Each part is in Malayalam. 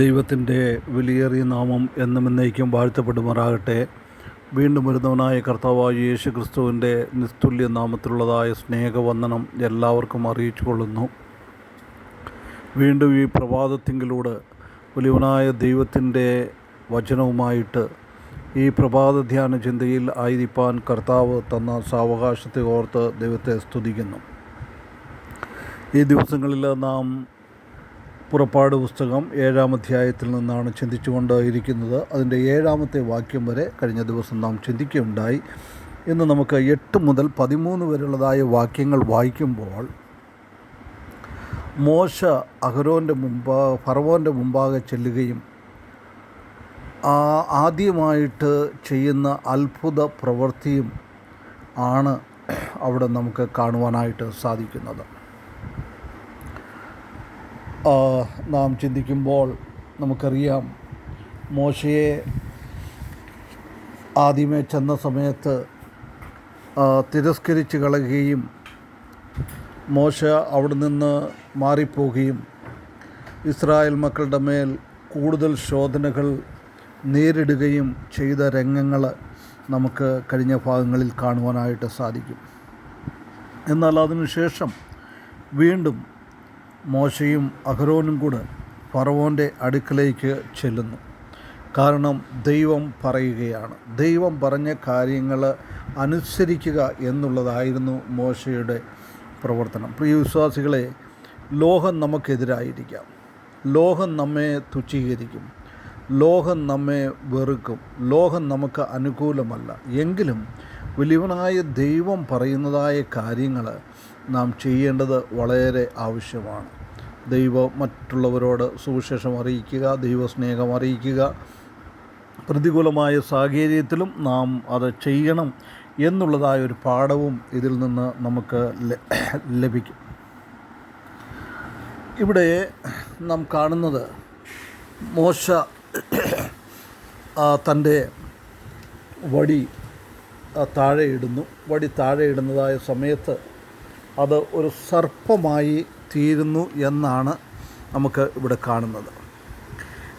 ദൈവത്തിന്റെ വിലയേറിയ നാമം എന്നും എന്നേക്കും വാഴ്ത്തപ്പെടുമാറാകട്ടെ. വീണ്ടും വരുന്നവനായ കർത്താവായ യേശു ക്രിസ്തുവിന്റെ നിസ്തുല്യ നാമത്തിലുള്ളതായ സ്നേഹവന്ദനം എല്ലാവർക്കും അറിയിച്ചു കൊള്ളുന്നു വീണ്ടും ഈ പ്രഭാതത്തിങ്കിലൂടെ വലിയവനായ ദൈവത്തിന്റെ വചനവുമായിട്ട് ഈ പ്രഭാത ധ്യാന ചിന്തയിൽ ആയിരിപ്പാൻ കർത്താവ് തന്ന സാവകാശത്തെ ഓർത്ത് ദൈവത്തെ സ്തുതിക്കുന്നു. ഈ ദിവസങ്ങളിൽ നാം പുറപ്പാട് പുസ്തകം ഏഴാം അധ്യായത്തിൽ നിന്നാണ് ചിന്തിച്ചുകൊണ്ട് ഇരിക്കുന്നത് അതിന്റെ ഏഴാമത്തെ വാക്യം വരെ കഴിഞ്ഞ ദിവസം നാം ചിന്തിക്കുകയുണ്ടായി. ഇന്ന് നമുക്ക് എട്ട് മുതൽ പതിമൂന്ന് വരെയുള്ളതായ വാക്യങ്ങൾ വായിക്കുമ്പോൾ മോശ അഹരോന്റെ മുമ്പാ ഫറവോന്റെ മുമ്പാകെ ചെല്ലുകയും ആ ആദ്യമായിട്ട് ചെയ്യുന്ന അത്ഭുത പ്രവൃത്തിയും ആണ് അവിടെ നമുക്ക് കാണുവാനായിട്ട് സാധിക്കുന്നത്. നാം ചിന്തിക്കുമ്പോൾ നമുക്കറിയാം മോശയെ ആദ്യമേ ചെന്ന സമയത്ത് തിരസ്കരിച്ച് കളയുകയും മോശ അവിടെ നിന്ന് മാറിപ്പോവുകയും ഇസ്രായേൽ മക്കളുടെ മേൽ കൂടുതൽ ശോധനകൾ നേരിടുകയും ചെയ്ത രംഗങ്ങൾ നമുക്ക് കഴിഞ്ഞ ഭാഗങ്ങളിൽ കാണുവാനായിട്ട് സാധിക്കും. എന്നാൽ അതിനുശേഷം വീണ്ടും മോശയും അഹ്റോനും കൂടെ ഫറവോന്റെ അടുക്കലേക്ക് ചെല്ലുന്നു. കാരണം ദൈവം പറയുകയാണ്. ദൈവം പറഞ്ഞ കാര്യങ്ങൾ അനുസരിക്കുക എന്നുള്ളതായിരുന്നു മോശയുടെ പ്രവർത്തനം. പ്രിയ വിശ്വാസികളെ ലോകം നമുക്കെതിരായിരിക്കാം. ലോകം നമ്മെ തുച്ഛീകരിക്കും. ലോകം നമ്മെ വെറുക്കും. ലോകം നമുക്ക് അനുകൂലമല്ല. എങ്കിലും വലിയവനായ ദൈവം പറയുന്നതായ കാര്യങ്ങൾ നാം ചെയ്യേണ്ടത് വളരെ ആവശ്യമാണ്. ദൈവം മറ്റുള്ളവരോട് സുവിശേഷം അറിയിക്കുക ദൈവസ്നേഹം അറിയിക്കുക. പ്രതികൂലമായ സാഹചര്യത്തിലും നാം അത് ചെയ്യണം എന്നുള്ളതായ ഒരു പാഠവും ഇതിൽ നിന്ന് നമുക്ക് ലഭിക്കും. ഇവിടെ നാം കാണുന്നത് മോശ തന്റെ വടി താഴെ ഇടുന്നു. വടി താഴെ ഇടുന്നതായ സമയത്ത് അത് ഒരു സർപ്പമായി തീരുന്നു എന്നാണ് നമുക്ക് ഇവിടെ കാണുന്നത്.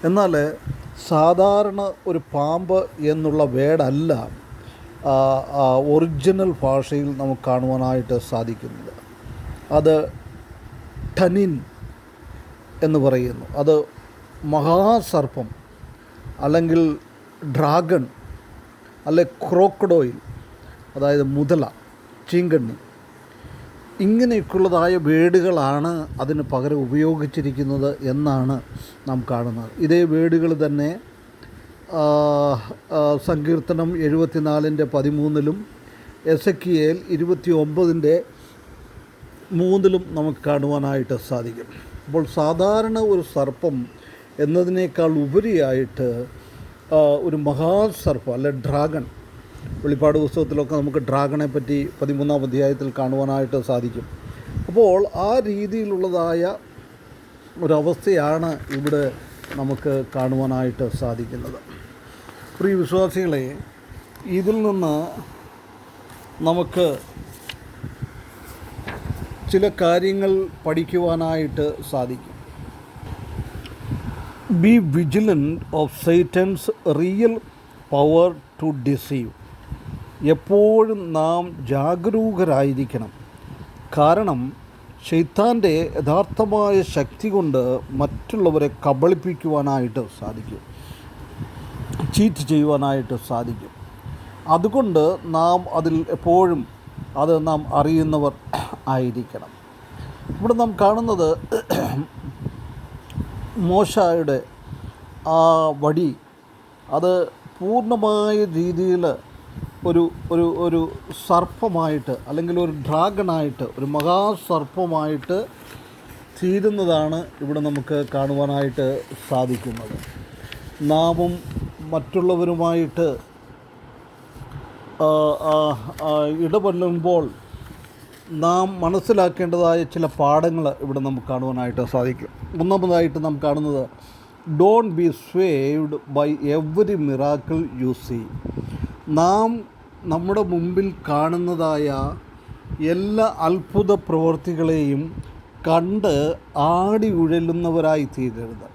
എന്നാൽ സാധാരണ ഒരു പാമ്പ് എന്നുള്ള വേടല്ല ഒറിജിനൽ ഭാഷയിൽ നമുക്ക് കാണുവാനായിട്ട് സാധിക്കുന്നത്. അത് ടനിൻ എന്ന് പറയുന്നു. അത് മഹാസർപ്പം അല്ലെങ്കിൽ ഡ്രാഗൺ അല്ലെ ക്രോക്കഡോയിൽ അതായത് മുതല ചീങ്കണ്ണി ഇങ്ങനെയൊക്കെയുള്ളതായ വേടുകളാണ് അതിന് പകരം ഉപയോഗിച്ചിരിക്കുന്നത് എന്നാണ് നാം കാണുന്നത്. ഇതേ വേടുകൾ തന്നെ സങ്കീർത്തനം എഴുപത്തിനാലിന്റെ പതിമൂന്നിലും എസ് എ എൽ ഇരുപത്തി ഒമ്പതിന്റെ മൂന്നിലും നമുക്ക് കാണുവാനായിട്ട് സാധിക്കും. അപ്പോൾ സാധാരണ ഒരു സർപ്പം എന്നതിനേക്കാൾ ഉപരിയായിട്ട് ഒരു മഹാസർപ്പം അല്ലെ ഡ്രാഗൺ വെളിപ്പാട് പുസ്തകത്തിലൊക്കെ നമുക്ക് ഡ്രാഗണെ പറ്റി പതിമൂന്നാം അധ്യായത്തിൽ കാണുവാനായിട്ട് സാധിക്കും. അപ്പോൾ ആ രീതിയിലുള്ളതായ ഒരവസ്ഥയാണ് ഇവിടെ നമുക്ക് കാണുവാനായിട്ട് സാധിക്കുന്നത്. പ്രിയ വിശ്വാസികളെ ഇതിൽ നിന്ന് നമുക്ക് ചില കാര്യങ്ങൾ പഠിക്കുവാനായിട്ട് സാധിക്കും. Be vigilant of Satan's real power to deceive എപ്പോഴും നാം ജാഗരൂകരായിരിക്കണം. കാരണം ഷെയ്ത്താന്റെ യഥാർത്ഥമായ ശക്തി കൊണ്ട് മറ്റുള്ളവരെ കബളിപ്പിക്കുവാനായിട്ട് സാധിക്കും. ചീറ്റ് ചെയ്യുവാനായിട്ട് സാധിക്കും. അതുകൊണ്ട് നാം അതിൽ എപ്പോഴും അത് നാം അറിയുന്നവർ ആയിരിക്കണം. ഇവിടെ നാം കാണുന്നത് മോശയുടെ ആ വടി അത് പൂർണമായ രീതിയിൽ ഒരു ഒരു ഒരു സർപ്പമായിട്ട് അല്ലെങ്കിൽ ഒരു ഡ്രാഗണായിട്ട് ഒരു മഹാസർപ്പമായിട്ട് തീരുന്നതാണ് ഇവിടെ നമുക്ക് കാണുവാനായിട്ട് സാധിക്കുന്നത്. നാമും മറ്റുള്ളവരുമായിട്ട് ഇടപെടുമ്പോൾ നാം മനസ്സിലാക്കേണ്ടതായ ചില പാഠങ്ങൾ ഇവിടെ നമുക്ക് കാണുവാനായിട്ട് സാധിക്കും. ഒന്നാമതായിട്ട് നാം കാണുന്നത് don't be swayed by every miracle you see നാം നമ്മുടെ മുമ്പിൽ കാണുന്നതായ എല്ലാ അത്ഭുത പ്രവർത്തികളെയും കണ്ട് ആടി ഉഴലുന്നവരായി തീരരുത്.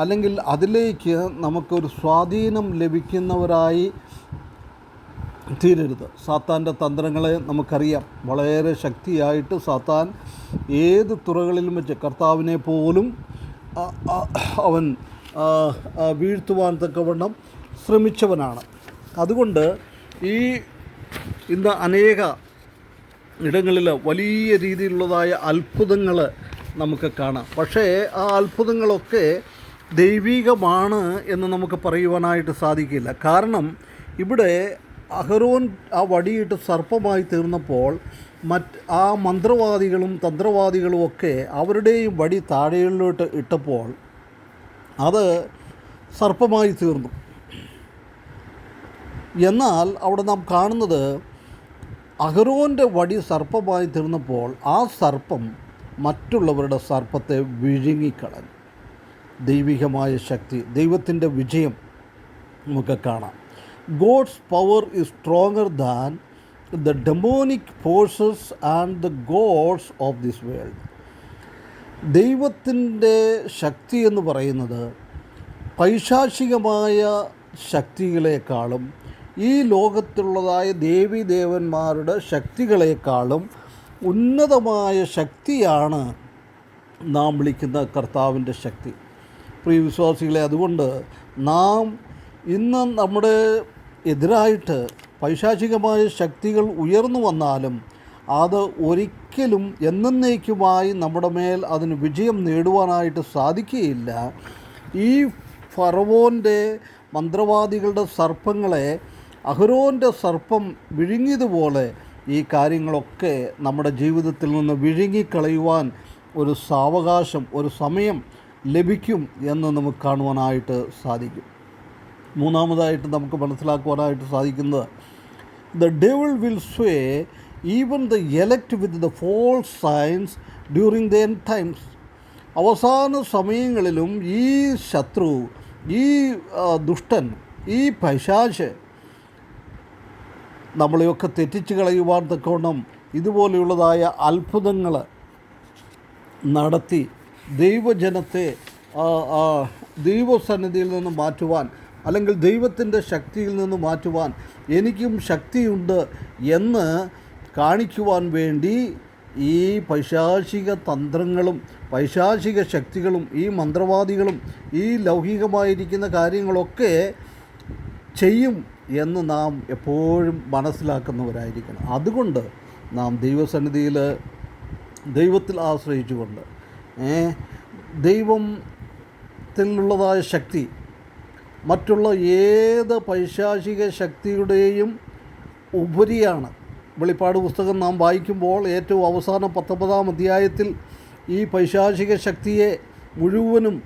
അല്ലെങ്കിൽ അതിലേക്ക് നമുക്കൊരു സ്വാധീനം ലഭിക്കുന്നവരായി തീരരുത്. സാത്താന്റെ തന്ത്രങ്ങളെ നമുക്കറിയാം. വളരെ ശക്തിയായിട്ട് സാത്താൻ ഏത് തുറകളിലും വെച്ച് കർത്താവിനെ പോലും അവൻ വീഴ്ത്തുവാൻ തക്കവണ്ണം ശ്രമിച്ചവനാണ്. അതുകൊണ്ട് ഈ ഇന്ന് അനേക ഇടങ്ങളിൽ വലിയ രീതിയിലുള്ളതായ അത്ഭുതങ്ങൾ നമുക്ക് കാണാം. പക്ഷേ ആ അത്ഭുതങ്ങളൊക്കെ ദൈവികമാണ് എന്ന് നമുക്ക് പറയുവാനായിട്ട് സാധിക്കില്ല. കാരണം ഇവിടെ അഹരോൻ ആ വടിയിട്ട് സർപ്പമായി തീർന്നപ്പോൾ മറ്റ് ആ മന്ത്രവാദികളും തന്ത്രവാദികളും ഒക്കെ അവരുടെയും വടി താഴെയിലോട്ട് ഇട്ടപ്പോൾ അത് സർപ്പമായി തീർന്നു. എന്നാൽ അവിടെ നാം കാണുന്നത് അഹ്റോന്റെ വടി സർപ്പമായി തീർന്നപ്പോൾ ആ സർപ്പം മറ്റുള്ളവരുടെ സർപ്പത്തെ വിഴുങ്ങിക്കളഞ്ഞു. ദൈവികമായ ശക്തി ദൈവത്തിന്റെ വിജയം നമുക്ക് കാണാം. God's power is stronger than the demonic forces and the gods of this world ദൈവത്തിന്റെ ശക്തി എന്ന് പറയുന്നത് പൈശാചികമായ ശക്തികളെക്കാളും ഈ ലോകത്തുള്ളതായ ദേവി ദേവന്മാരുടെ ശക്തികളെക്കാളും ഉന്നതമായ ശക്തിയാണ് നാം വിളിക്കുന്ന കർത്താവിന്റെ ശക്തി. പ്രിയ വിശ്വാസികളെ അതുകൊണ്ട് നാം ഇന്ന് നമ്മുടെ എതിരായിട്ട് പൈശാചികമായ ശക്തികൾ ഉയർന്നു വന്നാലും അത് ഒരിക്കലും എന്നേക്കുമായി നമ്മുടെ മേൽ അതിന് വിജയം നേടുവാനായിട്ട് സാധിക്കുകയില്ല. ഈ ഫറവോന്റെ മന്ത്രവാദികളുടെ സർപ്പങ്ങളെ അഹരോന്റെ സർപ്പം വിഴുങ്ങിയതുപോലെ ഈ കാര്യങ്ങളൊക്കെ നമ്മുടെ ജീവിതത്തിൽ നിന്ന് വിഴുങ്ങിക്കളയുവാൻ ഒരു സാവകാശം ഒരു സമയം ലഭിക്കും എന്ന് നമുക്ക് കാണുവാനായിട്ട് സാധിക്കും. മൂന്നാമതായിട്ട് നമുക്ക് മനസ്സിലാക്കുവാനായിട്ട് സാധിക്കുന്നത് the devil will sway even the elect with the false signs during the end times അവസാന സമയങ്ങളിലും ഈ ശത്രു ഈ ദുഷ്ടൻ ഈ പൈശാച് നമ്മളെയൊക്കെ തെറ്റിച്ച് കളയുവാൻ തക്കവണ്ണം ഇതുപോലെയുള്ളതായ അത്ഭുതങ്ങൾ നടത്തി ദൈവജനത്തെ ദൈവസന്നിധിയിൽ നിന്ന് മാറ്റുവാൻ അല്ലെങ്കിൽ ദൈവത്തിന്റെ ശക്തിയിൽ നിന്ന് മാറ്റുവാൻ എനിക്കും ശക്തിയുണ്ട് എന്ന് കാണിക്കുവാൻ വേണ്ടി ഈ പൈശാചിക തന്ത്രങ്ങളും പൈശാചിക ശക്തികളും ഈ മന്ത്രവാദികളും ഈ ലൗകികമായിരിക്കുന്ന കാര്യങ്ങളൊക്കെ ചെയ്യും. എന്ന് നാം എപ്പോഴും മനസ്സിലാക്കുന്നവരായിരിക്കണം. അതുകൊണ്ട് നാം ദൈവസന്നിധിയിൽ ദൈവത്തിൽ ആശ്രയിച്ചുകൊണ്ട് ദൈവത്തിലുള്ളതായ ശക്തി മറ്റുള്ള ഏത് പൈശാചിക ശക്തിയുടെയും ഉപരിയാണ്. വെളിപ്പാട് പുസ്തകം നാം വായിക്കുമ്പോൾ ഏറ്റവും അവസാന പത്തൊമ്പതാം അധ്യായത്തിൽ ഈ പൈശാചിക ശക്തിയെ മുഴുവനും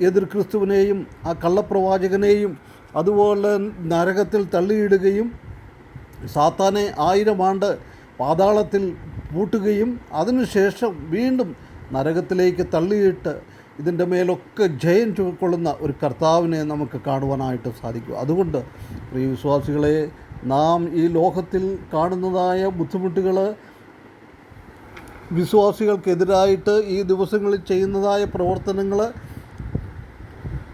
എതിർ ക്രിസ്തുവിനെയും ആ കള്ളപ്രവാചകനെയും അതുപോലെ നരകത്തിൽ തള്ളിയിടുകയും സാത്താനെ ആയിരം ആണ്ട് പാതാളത്തിൽ പൂട്ടുകയും അതിനുശേഷം വീണ്ടും നരകത്തിലേക്ക് തള്ളിയിട്ട് ഇതിന്റെ മേലൊക്കെ ജയം ചുമക്കൊള്ളുന്ന ഒരു കർത്താവിനെ നമുക്ക് കാണുവാനായിട്ട് സാധിക്കും. അതുകൊണ്ട് പ്രിയ വിശ്വാസികളെ നാം ഈ ലോകത്തിൽ കാണുന്നതായ ബുദ്ധിമുട്ടുകൾ വിശ്വാസികൾക്കെതിരായിട്ട് ഈ ദിവസങ്ങളിൽ ചെയ്യുന്നതായ പ്രവർത്തനങ്ങൾ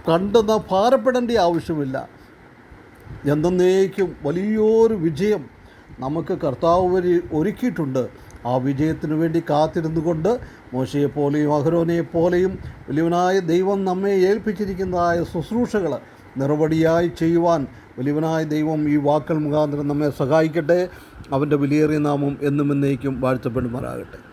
കണ്ടെന്ന് ഭാരപ്പെടേണ്ട ആവശ്യമില്ല. എന്നേക്കും വലിയൊരു വിജയം നമുക്ക് കർത്താവ് വഴി ഒരുക്കിയിട്ടുണ്ട്. ആ വിജയത്തിനു വേണ്ടി കാത്തിരുന്നു കൊണ്ട് മോശയെപ്പോലെയും അഹരോനെപ്പോലെയും വലിയവനായ ദൈവം നമ്മെ ഏൽപ്പിച്ചിരിക്കുന്നതായ ശുശ്രൂഷകൾ നിറവടിയായി ചെയ്യുവാൻ വലിയവനായ ദൈവം ഈ വാക്കൾ മുഖാന്തരം നമ്മെ സഹായിക്കട്ടെ. അവന്റെ വിലയേറിയ നാമം എന്നും എന്നേക്കും വാഴ്ത്തപ്പെടുമാറാകട്ടെ.